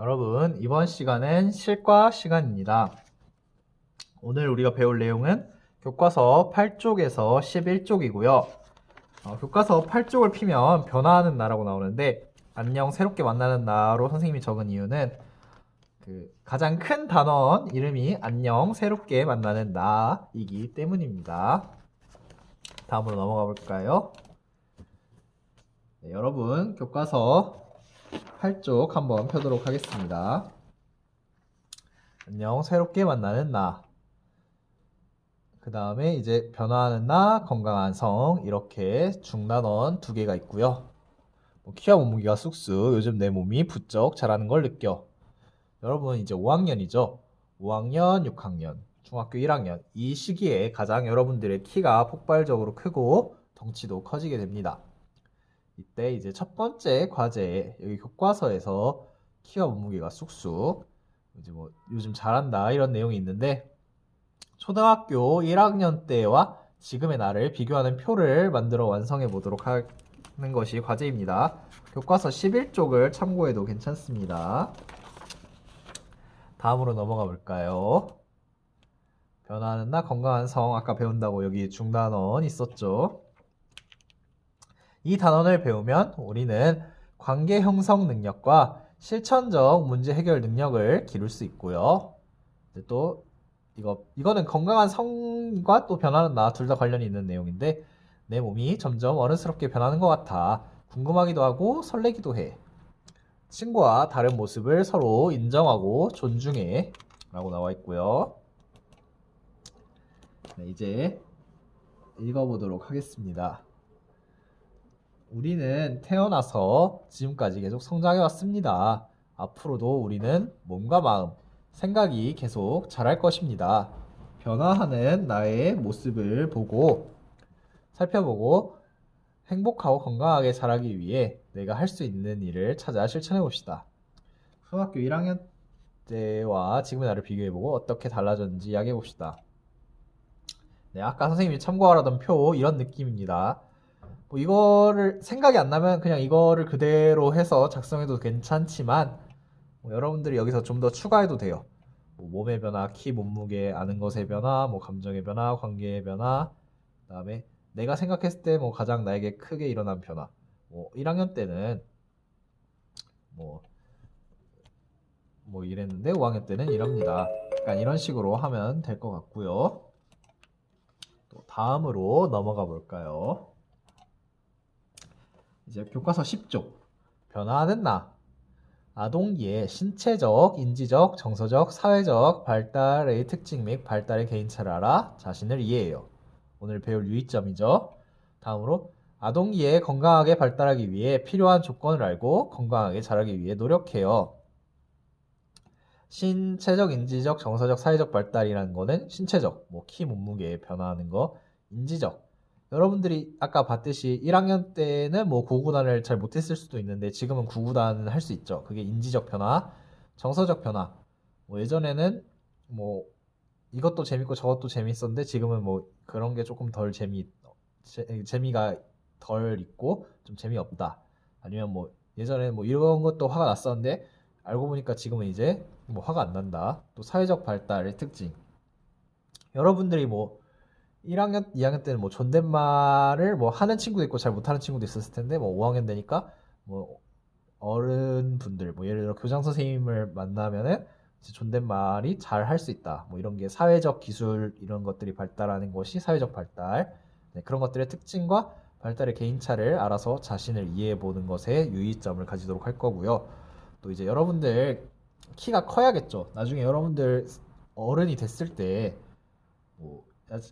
여러분, 이번 시간은 실과 시간입니다. 오늘 우리가 배울 내용은 교과서 8쪽에서 11쪽이고요. 어, 교과서 8쪽을 피면 변화하는 나라고 나오는데, 안녕, 새롭게 만나는 나로 선생님이 적은 이유는 그 가장 큰 단원 이름이 안녕, 새롭게 만나는 나이기 때문입니다. 다음으로 넘어가 볼까요? 네, 여러분, 교과서 8쪽 한번 펴도록 하겠습니다. 안녕, 새롭게 만나는 나. 그 다음에 이제 변화하는 나, 건강한 성, 이렇게 중단원 두 개가 있고요. 뭐 키와 몸무게가 쑥쑥, 요즘 내 몸이 부쩍 자라는 걸 느껴. 여러분, 이제 5학년이죠? 5학년, 6학년, 중학교 1학년. 이 시기에 가장 여러분들의 키가 폭발적으로 크고 덩치도 커지게 됩니다. 이때 이제 첫 번째 과제 여기 교과서에서 키와 몸무게가 쑥쑥 이제 뭐 요즘 잘한다 이런 내용이 있는데 초등학교 1학년 때와 지금의 나를 비교하는 표를 만들어 완성해 보도록 하는 것이 과제입니다. 교과서 11쪽을 참고해도 괜찮습니다. 다음으로 넘어가 볼까요? 변화하는 나 건강한 성 아까 배운다고 여기 중단원 있었죠? 이 단원을 배우면 우리는 관계 형성 능력과 실천적 문제 해결 능력을 기를 수 있고요. 또 이거 이거는 건강한 성과 또 변하는 나 둘 다 관련이 있는 내용인데 내 몸이 점점 어른스럽게 변하는 것 같아 궁금하기도 하고 설레기도 해. 친구와 다른 모습을 서로 인정하고 존중해 라고 나와 있고요. 네, 이제 읽어보도록 하겠습니다. 우리는 태어나서 지금까지 계속 성장해 왔습니다. 앞으로도 우리는 몸과 마음, 생각이 계속 자랄 것입니다. 변화하는 나의 모습을 보고 살펴보고 행복하고 건강하게 자라기 위해 내가 할 수 있는 일을 찾아 실천해 봅시다. 초등학교 1학년 때와 지금의 나를 비교해보고 어떻게 달라졌는지 이야기해 봅시다. 네, 아까 선생님이 참고하라던 표 이런 느낌입니다. 뭐 이거를 생각이 안 나면 그냥 이거를 그대로 해서 작성해도 괜찮지만 뭐 여러분들이 여기서 좀 더 추가해도 돼요. 뭐 몸의 변화, 키, 몸무게, 아는 것의 변화, 뭐 감정의 변화, 관계의 변화, 그다음에 내가 생각했을 때 뭐 가장 나에게 크게 일어난 변화. 뭐 1학년 때는 뭐, 뭐 이랬는데 5학년 때는 이럽니다. 약간 이런 식으로 하면 될 것 같고요. 또 다음으로 넘어가 볼까요? 이제 교과서 10쪽 변화하는 나 아동기의 신체적, 인지적, 정서적, 사회적 발달의 특징 및 발달의 개인차를 알아 자신을 이해해요. 오늘 배울 유의점이죠. 다음으로 아동기에 건강하게 발달하기 위해 필요한 조건을 알고 건강하게 자라기 위해 노력해요. 신체적, 인지적, 정서적, 사회적 발달이라는 거는 신체적, 뭐 키, 몸무게 변화하는 거, 인지적. 여러분들이 아까 봤듯이 1학년 때는 뭐 구구단을 잘 못했을 수도 있는데 지금은 구구단을 할 수 있죠. 그게 인지적 변화, 정서적 변화. 뭐 예전에는 뭐 이것도 재밌고 저것도 재밌었는데 지금은 뭐 그런 게 조금 덜 재미 재, 재미가 덜 있고 좀 재미없다. 아니면 뭐 예전에는 뭐 이런 것도 화가 났었는데 알고 보니까 지금은 이제 뭐 화가 안 난다. 또 사회적 발달의 특징. 여러분들이 뭐 1학년, 2학년 때는 뭐 존댓말을 뭐 하는 친구도 있고 잘 못하는 친구도 있었을 텐데 뭐 5학년 되니까 뭐 어른분들 뭐 예를 들어 교장 선생님을 만나면은 존댓말이 잘 할 수 있다. 뭐 이런 게 사회적 기술 이런 것들이 발달하는 것이 사회적 발달. 네, 그런 것들의 특징과 발달의 개인차를 알아서 자신을 이해해 보는 것에 유의점을 가지도록 할 거고요. 또 이제 여러분들 키가 커야겠죠. 나중에 여러분들 어른이 됐을 때 뭐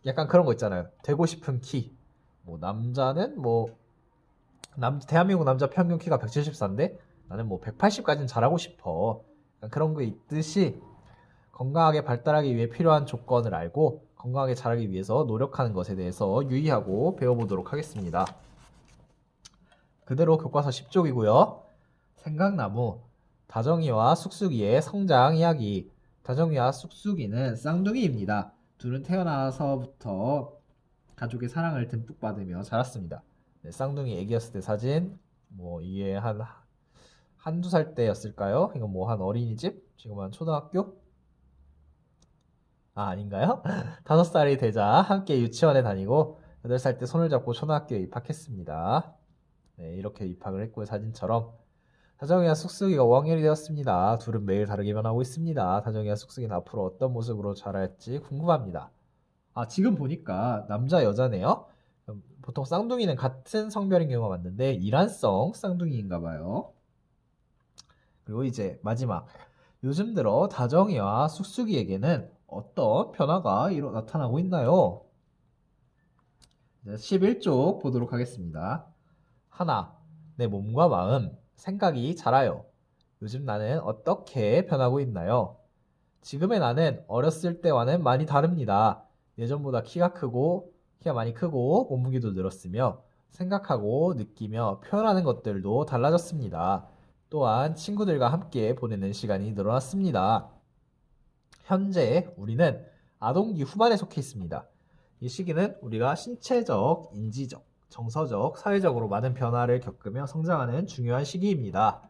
약간 그런 거 있잖아요. 되고 싶은 키. 뭐 남자는 뭐 남, 대한민국 남자 평균 키가 174인데 나는 뭐 180까지는 잘하고 싶어. 그런 거 있듯이 건강하게 발달하기 위해 필요한 조건을 알고 건강하게 자라기 위해서 노력하는 것에 대해서 유의하고 배워보도록 하겠습니다. 그대로 교과서 10쪽이고요. 생각나무, 다정이와 쑥쑥이의 성장 이야기. 다정이와 쑥쑥이는 쌍둥이입니다. 둘은 태어나서부터 가족의 사랑을 듬뿍 받으며 자랐습니다. 네, 쌍둥이 애기였을 때 사진, 뭐 이게 한 한두 살 때였을까요? 이건 뭐 한 어린이집? 지금 한 초등학교? 아, 아닌가요? 다섯 살이 되자 함께 유치원에 다니고 여덟 살 때 손을 잡고 초등학교에 입학했습니다. 네, 이렇게 입학을 했고요. 사진처럼. 다정이와 쑥쑥이가 5학년이 되었습니다. 둘은 매일 다르게 변하고 있습니다. 다정이와 쑥쑥이는 앞으로 어떤 모습으로 자랄지 궁금합니다. 아, 지금 보니까 남자, 여자네요? 음, 보통 쌍둥이는 같은 성별인 경우가 많은데 이란성 쌍둥이인가 봐요. 그리고 이제 마지막. 요즘 들어 다정이와 쑥쑥이에게는 어떤 변화가 일어 나타나고 있나요? 11쪽 보도록 하겠습니다. 하나, 내 몸과 마음, 생각이 자라요. 요즘 나는 어떻게 변하고 있나요? 지금의 나는 어렸을 때와는 많이 다릅니다. 예전보다 키가 크고, 키가 많이 크고, 몸무게도 늘었으며, 생각하고, 느끼며, 표현하는 것들도 달라졌습니다. 또한 친구들과 함께 보내는 시간이 늘어났습니다. 현재 우리는 아동기 후반에 속해 있습니다. 이 시기는 우리가 신체적, 인지적, 정서적, 사회적으로 많은 변화를 겪으며 성장하는 중요한 시기입니다.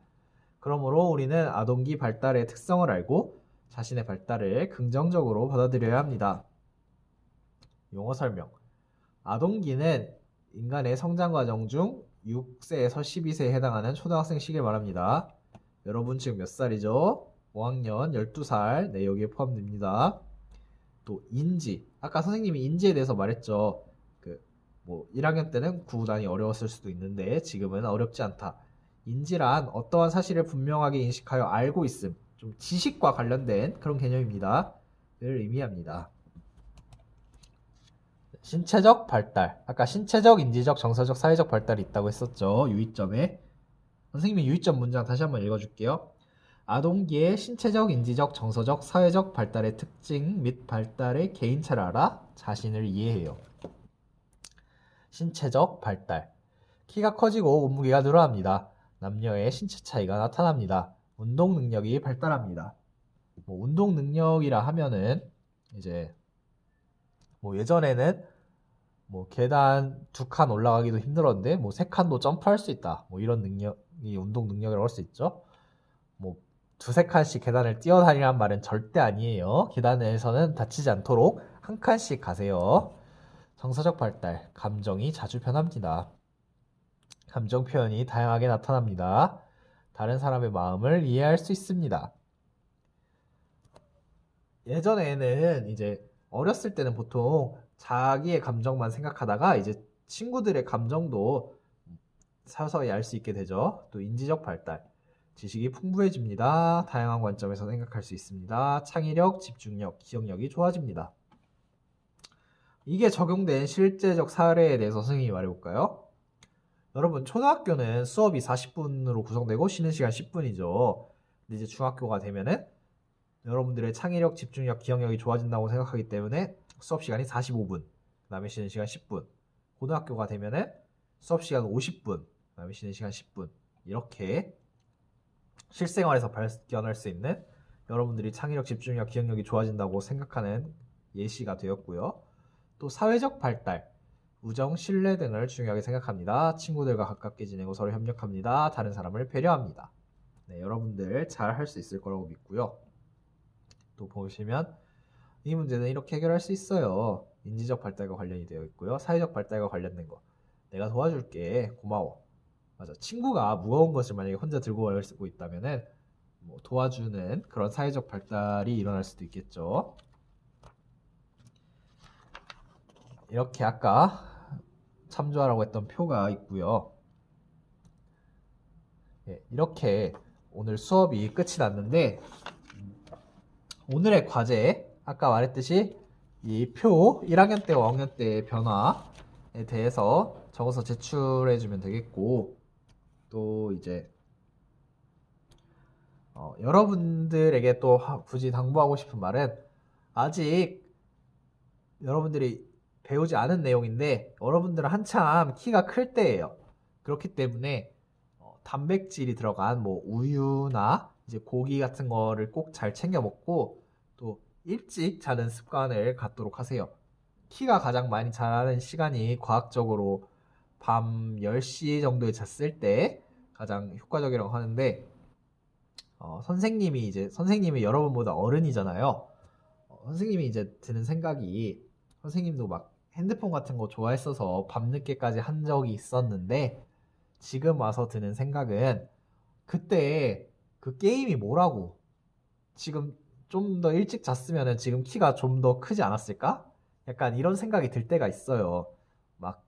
그러므로 우리는 아동기 발달의 특성을 알고 자신의 발달을 긍정적으로 받아들여야 합니다. 용어 설명. 아동기는 인간의 성장 과정 중 6세에서 12세에 해당하는 초등학생 시기를 말합니다. 여러분 지금 몇 살이죠? 5학년 12살. 네, 여기에 포함됩니다. 또 인지. 아까 선생님이 인지에 대해서 말했죠. 그뭐 1학년 때는 구단이 어려웠을 수도 있는데 지금은 어렵지 않다. 인지란 어떠한 사실을 분명하게 인식하여 알고 있음. 좀 지식과 관련된 그런 개념입니다. 를 의미합니다. 신체적 발달. 아까 신체적, 인지적, 정서적, 사회적 발달이 있다고 했었죠. 유의점에. 선생님이 유의점 문장 다시 한번 읽어줄게요. 아동기의 신체적, 인지적, 정서적, 사회적 발달의 특징 및 발달의 개인차를 알아 자신을 이해해요. 신체적 발달. 키가 커지고 몸무게가 늘어납니다. 남녀의 신체 차이가 나타납니다. 운동 능력이 발달합니다. 뭐 운동 능력이라 하면은 이제 뭐 예전에는 뭐 계단 두 칸 올라가기도 힘들었는데 뭐 세 칸도 점프할 수 있다. 뭐 이런 능력이 운동 능력이라고 할 수 있죠. 뭐 두세 칸씩 계단을 뛰어다니란 말은 절대 아니에요. 계단에서는 다치지 않도록 한 칸씩 가세요. 정서적 발달, 감정이 자주 변합니다. 감정 표현이 다양하게 나타납니다. 다른 사람의 마음을 이해할 수 있습니다. 예전에는 이제 어렸을 때는 보통 자기의 감정만 생각하다가 이제 친구들의 감정도 서서히 알 수 있게 되죠. 또 인지적 발달. 지식이 풍부해집니다. 다양한 관점에서 생각할 수 있습니다. 창의력, 집중력, 기억력이 좋아집니다. 이게 적용된 실제적 사례에 대해서 선생님이 말해볼까요? 여러분, 초등학교는 수업이 40분으로 구성되고 쉬는 시간 10분이죠. 근데 이제 중학교가 되면은 여러분들의 창의력, 집중력, 기억력이 좋아진다고 생각하기 때문에 수업 시간이 45분, 그 다음에 쉬는 시간 10분. 고등학교가 되면은 수업 시간 50분, 그 다음에 쉬는 시간 10분. 이렇게 실생활에서 발견할 수 있는 여러분들이 창의력, 집중력, 기억력이 좋아진다고 생각하는 예시가 되었고요. 또 사회적 발달, 우정, 신뢰 등을 중요하게 생각합니다. 친구들과 가깝게 지내고 서로 협력합니다. 다른 사람을 배려합니다. 네, 여러분들 잘 할 수 있을 거라고 믿고요. 또 보시면 이 문제는 이렇게 해결할 수 있어요. 인지적 발달과 관련이 되어 있고요. 사회적 발달과 관련된 거. 내가 도와줄게. 고마워. 맞아. 친구가 무거운 것을 만약에 혼자 들고 가고 있다면은 뭐 도와주는 그런 사회적 발달이 일어날 수도 있겠죠. 이렇게 아까 참조하라고 했던 표가 있고요. 예, 이렇게 오늘 수업이 끝이 났는데 오늘의 과제 아까 말했듯이 이 표 1학년 때 5학년 때의 변화에 대해서 적어서 제출해 주면 되겠고 또 이제 어, 여러분들에게 또 하- 굳이 당부하고 싶은 말은 아직 여러분들이 배우지 않은 내용인데 여러분들은 한참 키가 클 때예요. 그렇기 때문에 어, 단백질이 들어간 뭐 우유나 이제 고기 같은 거를 꼭 잘 챙겨 먹고 또 일찍 자는 습관을 갖도록 하세요. 키가 가장 많이 자라는 시간이 과학적으로 밤 10시 정도에 잤을 때 가장 효과적이라고 하는데 어, 선생님이 이제 선생님이 여러분보다 어른이잖아요. 어, 선생님이 이제 드는 생각이 선생님도 막 핸드폰 같은 거 좋아했어서 밤늦게까지 한 적이 있었는데 지금 와서 드는 생각은 그때 그 게임이 뭐라고 지금 좀 더 일찍 잤으면은 지금 키가 좀 더 크지 않았을까? 약간 이런 생각이 들 때가 있어요. 막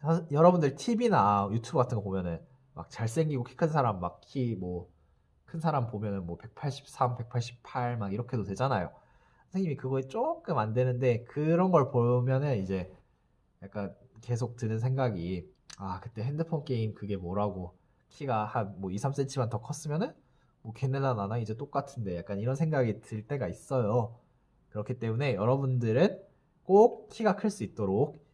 사- 여러분들 TV나 유튜브 같은 거 보면은 막 잘생기고 키 큰 사람 막 키 뭐 큰 사람 보면은 뭐 183, 188 막 이렇게도 되잖아요. 선생님이 그거에 조금 안 되는데 그런 걸 보면은 이제 약간 계속 드는 생각이 아 그때 핸드폰 게임 그게 뭐라고 키가 한 뭐 2, 3cm만 더 컸으면은 뭐 걔네나 나나 이제 똑같은데 약간 이런 생각이 들 때가 있어요. 그렇기 때문에 여러분들은 꼭 키가 클 수 있도록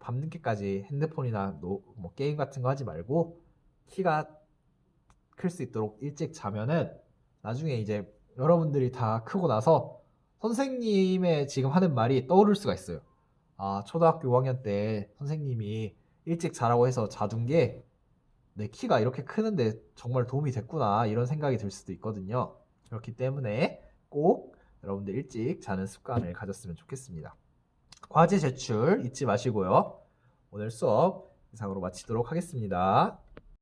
밤늦게까지 핸드폰이나 노- 뭐 게임 같은 거 하지 말고 키가 클 수 있도록 일찍 자면은 나중에 이제 여러분들이 다 크고 나서 선생님의 지금 하는 말이 떠오를 수가 있어요. 아, 초등학교 5학년 때 선생님이 일찍 자라고 해서 자둔 게 내 키가 이렇게 크는데 정말 도움이 됐구나 이런 생각이 들 수도 있거든요. 그렇기 때문에 꼭 여러분들 일찍 자는 습관을 가졌으면 좋겠습니다. 과제 제출 잊지 마시고요. 오늘 수업 이상으로 마치도록 하겠습니다.